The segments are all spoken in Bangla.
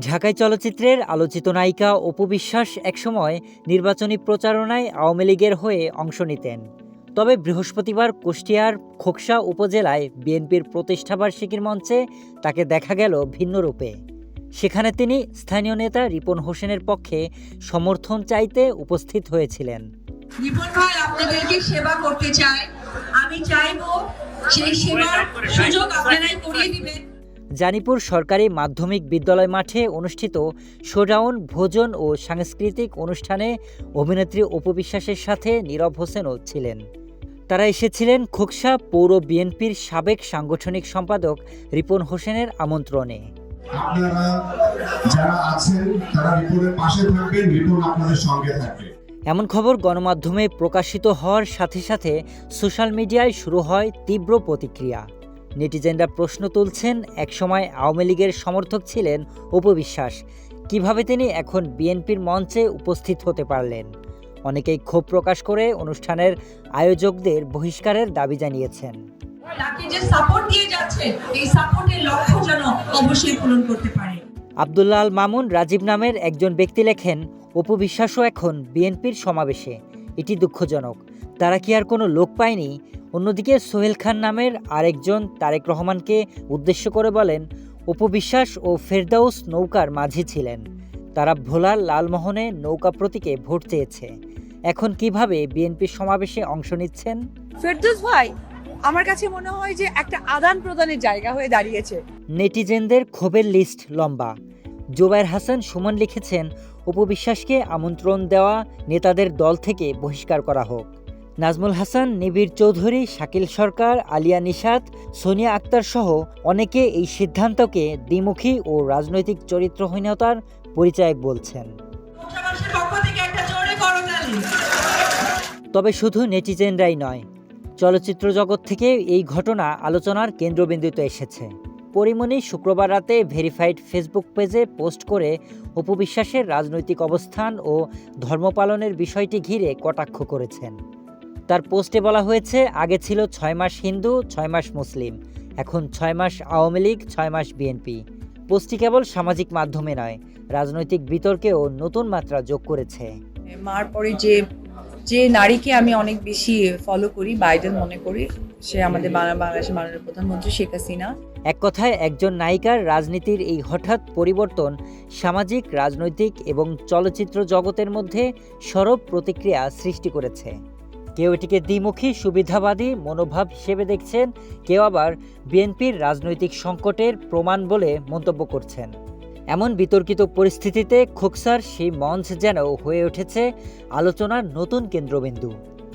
ঢাকাই চলচ্চিত্রের আলোচিত নায়িকা অপু বিশ্বাস একসময় নির্বাচনী প্রচারণায় আওয়ামী লীগের হয়ে অংশ নিতেন। তবে বৃহস্পতিবার কুষ্টিয়ার খোকসা উপজেলায় বিএনপির প্রতিষ্ঠাবার্ষিকীর মঞ্চে তাকে দেখা গেল ভিন্ন রূপে। সেখানে তিনি স্থানীয় নেতা রিপন হোসেনের পক্ষে সমর্থন চাইতে উপস্থিত হয়েছিলেন। রিপন ভাই আপনাদেরকে সেবা করতে চাই। আমি চাইব সেই সেবার সুযোগ আপনারাই করিয়ে দিবেন। জানিপুর সরকারি মাধ্যমিক বিদ্যালয় মাঠে অনুষ্ঠিত শোডাউন ভোজন ও সাংস্কৃতিক অনুষ্ঠানে অভিনেত্রী উপবিশ্বাসের সাথে নীরব হোসেনও ছিলেন। তারা এসেছিলেন খোকসা পৌর বিএনপির সাবেক সাংগঠনিক সম্পাদক রিপন হোসেনের আমন্ত্রণে। আপনারা যারা আছেন তারা রিপনের পাশে থাকবেন রিপন আপনাদের সঙ্গে থাকবে। এমন খবর গণমাধ্যমে প্রকাশিত হওয়ার সাথে সাথে সোশ্যাল মিডিয়ায় শুরু হয় তীব্র প্রতিক্রিয়া। নেটিজেনরা প্রশ্ন তুলছেন একসময় আওয়ামী লীগের সমর্থক ছিলেন উপবিশ্বাস কীভাবে তিনি এখন বিএনপির মঞ্চে উপস্থিত হতে পারলেন? অনেকেই ক্ষোভ প্রকাশ করে অনুষ্ঠানের আয়োজকদের বহিষ্কারের দাবি জানিয়েছেন। আবদুল্লাহ আল মামুন রাজীব নামের একজন ব্যক্তি লেখেন অপু বিশ্বাসও এখন বিএনপির সমাবেশে। এটি দুঃখজনক। তারা কি আর কোনো লোক পায়নি? অন্যদিকে সোহেল খান নামের আরেকজন তারেক রহমানকে উদ্দেশ্য করে বলেন অপু বিশ্বাস ও ফেরদাউস নৌকার মাঝি ছিলেন। তারা ভোলার লালমোহনে নৌকা প্রতীকে ভোট চেয়েছে। এখন কীভাবে বিএনপির সমাবেশে অংশ নিচ্ছেন? ফেরদৌস ভাই আমার কাছে মনে হয় যে একটা আদান প্রদানের জায়গা হয়ে দাঁড়িয়েছে। নেটিজেনদের ক্ষোভের লিস্ট লম্বা। জোবায়ের হাসান সুমন লিখেছেন উপবিশ্বাসকে আমন্ত্রণ দেওয়া নেতাদের দল থেকে বহিষ্কার করা হোক। নাজমুল হাসান নিবির চৌধুরী, শাকিল সরকার, আলিয়া নিশাত, সোনিয়া আক্তার সহ অনেকে এই সিদ্ধান্তকে দ্বিমুখী ও রাজনৈতিক চরিত্রহীনতার পরিচায়ক বলছেন। তবে শুধু নেটিজেনরাই নয়, চলচ্চিত্র জগৎ থেকে এই ঘটনা আলোচনার কেন্দ্রবিন্দুতে এসেছে। পরিমণি শুক্রবার রাতে ভেরিফাইড ফেসবুক পেজে পোস্ট করে উপবিশ্বাসের রাজনৈতিক অবস্থান ও ধর্ম পালনের বিষয়টি ঘিরে কটাক্ষ করেছেন। তার পোস্টে বলা হয়েছে, আগে ছিল ছয় মাস হিন্দু, ছয় মাস মুসলিম। এখন ছয় মাস আওয়ামী লীগ, ছয় মাস বিএনপি। পোস্টটি কেবল সামাজিক মাধ্যমে নয়, রাজনৈতিক বিতর্কেও নতুন মাত্রা যোগ করেছে। মার পরে যে যে নারীকে আমি অনেক বেশি ফলো করি বাইডেন মনে করি, সে আমাদের বাংলাদেশের মাননীয় প্রধানমন্ত্রী শেখ হাসিনা। এক কথায় একজন নায়িকার রাজনীতির এই হঠাৎ পরিবর্তন সামাজিক, রাজনৈতিক এবং চলচ্চিত্র জগতের মধ্যে সরব প্রতিক্রিয়া সৃষ্টি করেছে। কেউ এটিকে দ্বিমুখী, সুবিধাবাদী, মনোভাব হিসেবে দেখছেন, কেউ আবার বিএনপির রাজনৈতিক সংকটের প্রমাণ বলে মন্তব্য করছেন। এমন বিতর্কিত পরিস্থিতিতে খোকসার সেই মঞ্চ যেন হয়ে উঠেছে আলোচনার নতুন কেন্দ্রবিন্দু।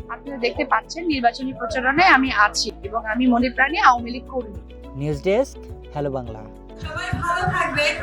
আপনারা দেখতে পাচ্ছেন নির্বাচনী প্রচারণায় আমি আছি এবং আমি মনে প্রাণে আওয়ামী লীগ কর্মী। News desk hello Bangla. সবাই ভালো থাকবেন।